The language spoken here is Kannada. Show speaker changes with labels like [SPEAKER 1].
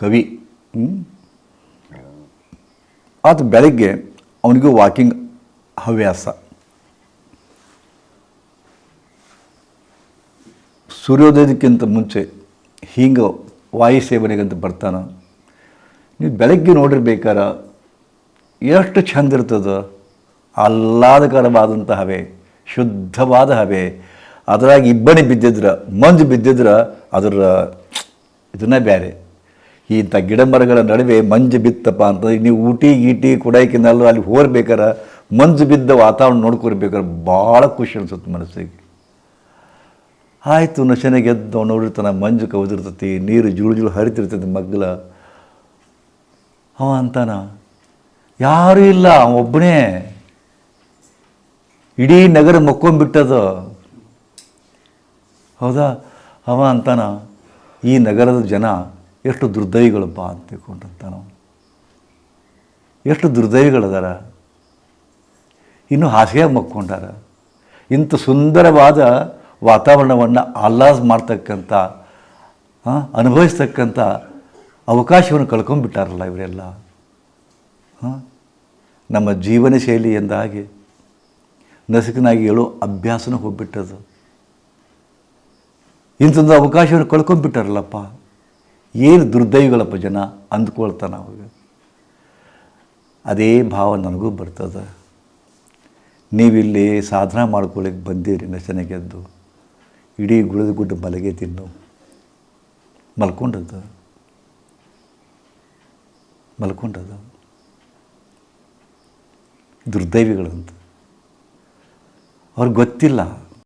[SPEAKER 1] ಕವಿ? ಆತ ಬೆಳಗ್ಗೆ ಅವನಿಗೂ ವಾಕಿಂಗ್ ಹವ್ಯಾಸ. ಸೂರ್ಯೋದಯಕ್ಕಿಂತ ಮುಂಚೆ ಹಿಂಗೆ ವಾಯು ಸೇವನೆಗಂತ ಬರ್ತಾನ. ನೀವು ಬೆಳಗ್ಗೆ ನೋಡಿರ್ಬೇಕಾರ ಎಷ್ಟು ಚೆಂದ ಇರ್ತದೆ? ಆಹ್ಲಾದಕರವಾದಂಥ ಹವೆ, ಶುದ್ಧವಾದ ಹವೆ. ಅದರಾಗಿ ಇಬ್ಬನಿ ಬಿದ್ದಿದ್ರೆ, ಮಂಜು ಬಿದ್ದಿದ್ರೆ ಅದರ ಇದನ್ನೇ ಬೇರೆ ಇಂಥ ಗಿಡ ಮರಗಳ ನಡುವೆ ಮಂಜು ಬಿತ್ತಪ್ಪ ಅಂತ. ನೀವು ಊಟಿ ಗೀಟಿ ಕುಡಾಯ್ಕಿನಲ್ಲೂ ಅಲ್ಲಿ ಹೋರ್ಬೇಕಾರೆ ಮಂಜು ಬಿದ್ದ ವಾತಾವರಣ ನೋಡ್ಕೊರ್ಬೇಕಾರೆ ಭಾಳ ಖುಷಿ ಅನಿಸುತ್ತೆ ಮನಸ್ಸಿಗೆ. ಆಯಿತು, ನಶನೆ ಎದ್ದು ನೋಡಿರ್ತಾನೆ ಮಂಜು ಕವಿದಿರ್ತೈತಿ, ನೀರು ಜುಳು ಜುಳು ಹರಿತಿರ್ತೈತಿ ಮಗ್ಗಲ. ಅವ ಅಂತಾನ, ಯಾರೂ ಇಲ್ಲ ಒಬ್ಬನೇ. ಇಡೀ ನಗರ ಮಕ್ಕೊಂಬಿಟ್ಟದು ಹೌದಾ? ಅವ ಅಂತಾನ, ಈ ನಗರದ ಜನ ಎಷ್ಟು ದುರ್ದೈಗಳಪ್ಪ ಅಂತ ತಿಳ್ಕೊಂಡಂತ ನಾವು. ಎಷ್ಟು ದುರ್ದೈವಿಗಳದಾರ. ಇನ್ನು ಹಾಸಿಗೆಯಾಗಿ ಮಕ್ಕೊಂಡಾರ. ಇಂಥ ಸುಂದರವಾದ ವಾತಾವರಣವನ್ನು ಆಹ್ಲಾದ ಮಾಡ್ತಕ್ಕಂಥ ಅನುಭವಿಸ್ತಕ್ಕಂಥ ಅವಕಾಶವನ್ನು ಕಳ್ಕೊಂಡ್ಬಿಟ್ಟಾರಲ್ಲ ಇವರೆಲ್ಲ. ಹಾಂ ನಮ್ಮ ಜೀವನ ಶೈಲಿ ಎಂದಾಗಿ ನಸುಕನಾಗಿ ಹೇಳೋ ಅಭ್ಯಾಸನೂ ಹೋಗ್ಬಿಟ್ಟದು ಇಂಥದ್ದು ಅವಕಾಶವನ್ನು ಕಳ್ಕೊಂಡ್ಬಿಟ್ಟಾರಲ್ಲಪ್ಪ. ಏನು ದುರ್ದೈವಗಳಪ್ಪ ಜನ ಅಂದ್ಕೊಳ್ತಾನೆ ಅವಾಗ ಅದೇ ಭಾವ ನನಗೂ ಬರ್ತದೆ. ನೀವಿಲ್ಲಿ ಸಾಧನ ಮಾಡ್ಕೊಳ್ಳಿಕ್ಕೆ ಬಂದೀರಿ ನಶನೆಗೆದ್ದು ಇಡೀ ಗುಳದ ಗುಡ್ಡ ಮಲಗೆ ತಿನ್ನು. ಮಲ್ಕೊಂಡದ ಮಲ್ಕೊಂಡದ ದುರ್ದೈವಿಗಳಂತ. ಅವ್ರಿಗೆ ಗೊತ್ತಿಲ್ಲ.